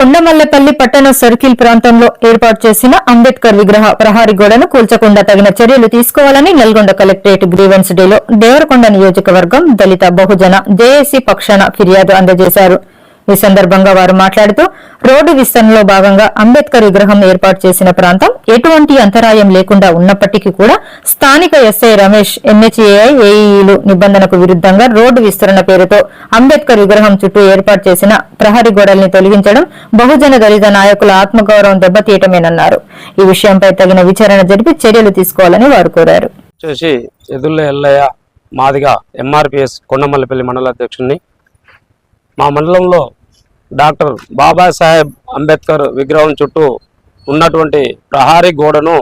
కొండమల్లపల్లి పట్టణ సర్కిల్ ప్రాంతంలో ఏర్పాటు చేసిన అంబేద్కర్ విగ్రహ ప్రహారీ గోడను కూల్చకుండా తగిన చర్యలు తీసుకోవాలని నల్గొండ కలెక్టరేట్ గ్రీవెన్స్ డేలో దేవరకొండ నియోజకవర్గం దళిత బహుజన జేఏసీ పక్షాన ఫిర్యాదు అందజేశారు. ఈ సందర్భంగా వారు మాట్లాడుతూ రోడ్డు విస్తరణలో భాగంగా అంబేద్కర్ విగ్రహం ఏర్పాటు చేసిన ప్రాంతం ఎటువంటి అంతరాయం లేకుండా ఉన్నప్పటికీ కూడా స్థానిక ఎస్ఐ రమేష్ ఎన్హెచ్ఏఐ ఏఈలు నిబంధనకు విరుద్ధంగా రోడ్డు విస్తరణ పేరుతో అంబేద్కర్ విగ్రహం చుట్టూ ఏర్పాటు చేసిన ప్రహరీ గోడల్ని తొలగించడం బహుజన దళిత నాయకుల ఆత్మగౌరవం దెబ్బతీయటమేనన్నారు. ఈ విషయంపై తగిన విచారణ జరిపి చర్యలు తీసుకోవాలని వారు కోరారు. ఎల్లయ్య మాదిగా ఎంఆర్పిఎస్ కొండమల్లపల్లి మండల అధ్యక్షుడిని మా మండలంలో డాక్టర్ బాబాసాహెబ్ అంబేద్కర్ విగ్రహం చుట్టూ ఉన్నటువంటి ప్రహారీ గోడను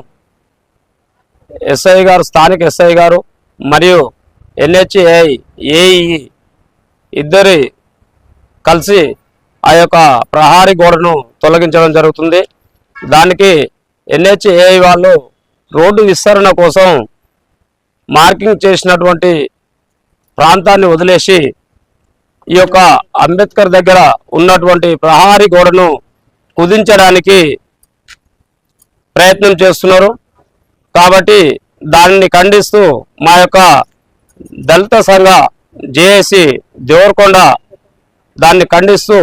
ఎస్ఐ గారు స్థానిక ఎస్ఐ గారు మరియు ఎన్హెచ్ఏఐ ఏఈ ఇద్దరి కలిసి ఆ యొక్క ప్రహారీ గోడను తొలగించడం జరుగుతుంది. దానికి ఎన్హెచ్ఏఐ వాళ్ళు రోడ్డు విస్తరణ కోసం మార్కింగ్ చేసినటువంటి ప్రాంతాన్ని వదిలేసి ఈ యొక్క అంబేద్కర్ దగ్గర ఉన్నటువంటి ప్రహారీ గోడను కుదించడానికి ప్రయత్నం చేస్తున్నారు. కాబట్టి దానిని ఖండిస్తూ మా యొక్క దళిత సంఘ జేఏసి దేవరకొండ దాన్ని ఖండిస్తూ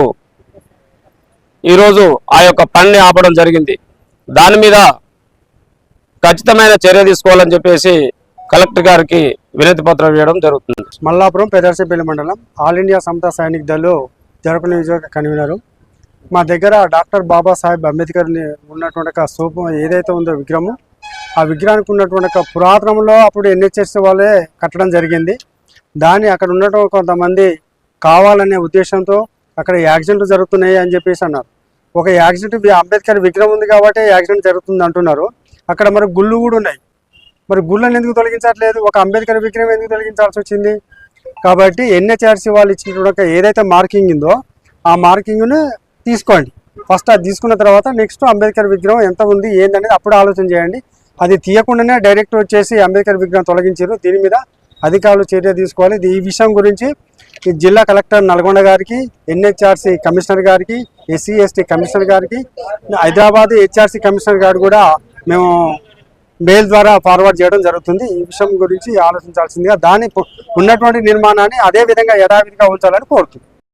ఈరోజు ఆ యొక్క పనిని ఆపడం జరిగింది. దాని మీద ఖచ్చితమైన చర్య తీసుకోవాలని చెప్పేసి కలెక్టర్ గారికి వినతి పత్రం వేయడం జరుగుతుంది. మల్లాపురం పెదర్శపల్లి మండలం ఆల్ ఇండియా సమతా సైనిక దళ్ జరపల నియోజక కన్వీనరు. మా దగ్గర డాక్టర్ బాబాసాహెబ్ అంబేద్కర్ ఉన్నటువంటి స్థూపం ఏదైతే ఉందో విగ్రహం ఆ విగ్రహానికి ఉన్నటువంటి పురాతనంలో అప్పుడు ఎన్హెచ్ఎస్ వాళ్ళే కట్టడం జరిగింది. దాన్ని అక్కడ ఉన్నటువంటి కొంతమంది కావాలనే ఉద్దేశంతో అక్కడ యాక్సిడెంట్లు జరుగుతున్నాయి అని చెప్పేసి అన్నారు. ఒక యాక్సిడెంట్ అంబేద్కర్ విగ్రహం ఉంది కాబట్టి యాక్సిడెంట్ జరుగుతుంది అంటున్నారు. అక్కడ మరి గుళ్ళు కూడా ఉన్నాయి. మరి గుళ్ళని ఎందుకు తొలగించట్లేదు? ఒక అంబేద్కర్ విగ్రహం ఎందుకు తొలగించాల్సి వచ్చింది? కాబట్టి ఎన్హెచ్ఆర్సీ వాళ్ళు ఇచ్చినటువంటి ఏదైతే మార్కింగ్ ఉందో ఆ మార్కింగ్ను తీసుకోండి. ఫస్ట్ అది తీసుకున్న తర్వాత నెక్స్ట్ అంబేద్కర్ విగ్రహం ఎంత ఉంది ఏందనేది అప్పుడు ఆలోచన చేయండి. అది తీయకుండానే డైరెక్ట్ వచ్చేసి అంబేద్కర్ విగ్రహం తొలగించారు. దీని మీద అధికారులు చర్య తీసుకోవాలి. ఇది- ఈ విషయం గురించి ఈ జిల్లా కలెక్టర్ నల్గొండ గారికి ఎన్హెచ్ఆర్సీ కమిషనర్ గారికి ఎస్సీ ఎస్టీ కమిషనర్ గారికి హైదరాబాద్ హెచ్ఆర్సీ కమిషనర్ గారు కూడా మేము మెయిల్ ద్వారా ఫార్వర్డ్ చేయడం జరుగుతుంది. ఈ విషయం గురించి ఆలోచించాల్సిందిగా దాని ఉన్నటువంటి నిర్మాణాన్ని అదే విధంగా యథావిధిగా ఉంచాలని కోరుతుంది